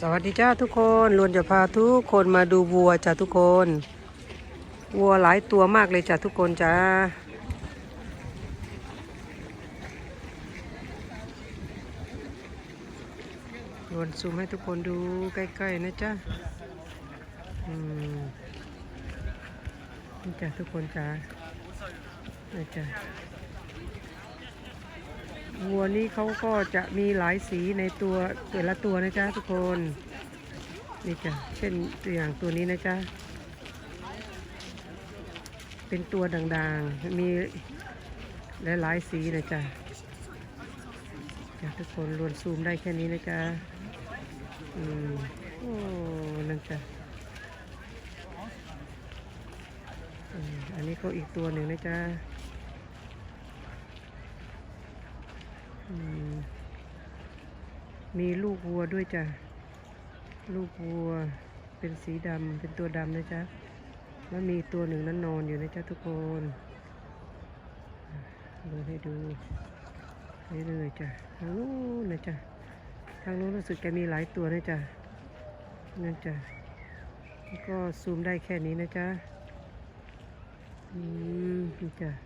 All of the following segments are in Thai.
สวัสดีจ้าทุกคนลวนจะพาทุกคนมาดูวัวจ้าทุกคน วัวหลายตัวมากเลยจ้าทุกคนจ้าลวนซูมให้ทุกคนดูใกล้ๆนะจ้าอืมนี่จ้าทุกคนจ้านี่จ้า วัวนี้เขาก็จะมีหลายสีในตัวแต่ละตัวนะจ๊ะทุกคนนี่จ้ะเช่นตัวอย่างตัวนี้นะจ๊ะเป็นตัวด่างๆ มีหลายๆสีนะจ๊ะจ้ะทุกคนรวนซูมได้แค่นี้นะจ๊ะอืมโอ้นั่นจ้ะอันนี้ก็อีกตัวหนึ่งนะจ๊ะ มีลูกวัวด้วยจ้ะ ลูกวัวเป็นสีดำเป็นตัวดำนะจ๊ะ แล้วมีตัวหนึ่งนั้นนอนอยู่นะจ๊ะทุกคนดูให้ดูนี่เลยจ้ะทางนู้นนะจ๊ะ ทางนู้นรู้สึกจะมีหลายตัวนะจ๊ะนั่นจ้ะก็ซูมได้แค่นี้นะจ๊ะ อืมนี่จ้ะ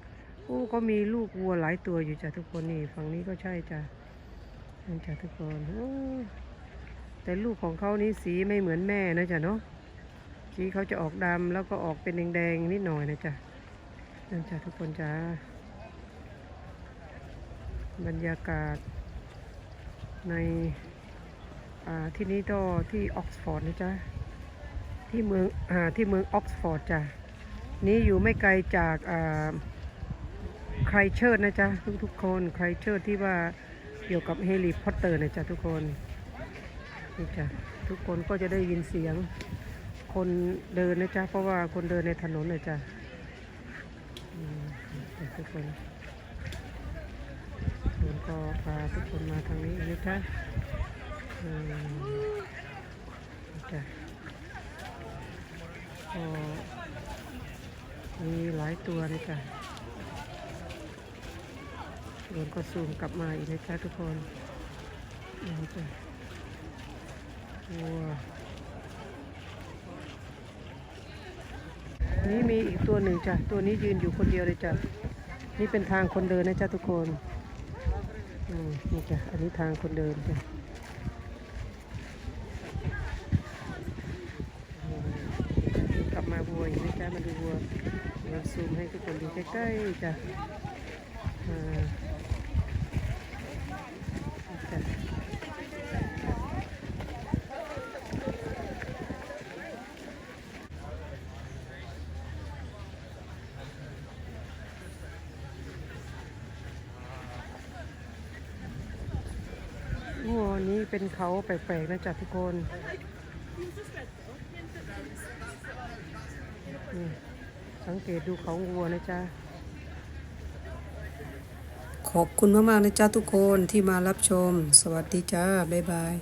อ้ก็มีลูกวัวหลายตัวอยู่จ้ะทุกคนนี่ฝั่งนี้ก็ใช่จ้ะนั่นจ้ะทุกคนโอ้แต่ลูกของเขานี่สีไม่เหมือนแม่นะจ๊ะเนาะสีเขาจะออกดำแล้วก็ออกเป็นแดงๆนิดหน่อยนะจ๊ะนั่นจ้ะทุกคนจ้าบรรยากาศในที่นี้ก็ที่ออกซฟอร์ดนะจ๊ะที่เมืองอที่เมืองออกซฟอร์ดจ้ะนี้อยู่ไม่ไกลจากอ ใครเชิดนะจ๊ะทุกทุกๆคนใครเชิดที่ว่าเกี่ยวกับเฮลิพอตเตอร์นะจ๊ะทุกคนนี่จ้ะทุกคนก็จะได้ยินเสียงคนเดินนะจ๊ะเพราะว่าคนเดินในถนนนะจ๊ะทุกคนผมก็พาทุกคนมาทางนี้นะจ๊ะนี่จ้ะก็มีหลายตัวนะจ๊ะ โดนก็ซูมกลับมาอีกนะจ๊ะทุกคนนี่จ้ะวัวนี่มีอีกตัวหนึ่งจ้ะ ตัวนี้ยืนอยู่คนเดียวเลยจ้ะ นี่เป็นทางคนเดินนะจ๊ะทุกคนอืมนี่จ้ะ อันนี้ทางคนเดินจ้ะกลับมาวัวอีกนะจ๊ะมาดูวัวเราซูมให้ทุกคนดูใกล้ๆจ้ะอ่า วัวนี้เป็นเขาแปลกๆนะจ๊ะทุกคนนี่สังเกตดูเขาวัวนะจ๊ะขอบคุณมากๆนะจ๊ะทุกคนที่มารับชม สวัสดีจ้า บ๊ายบาย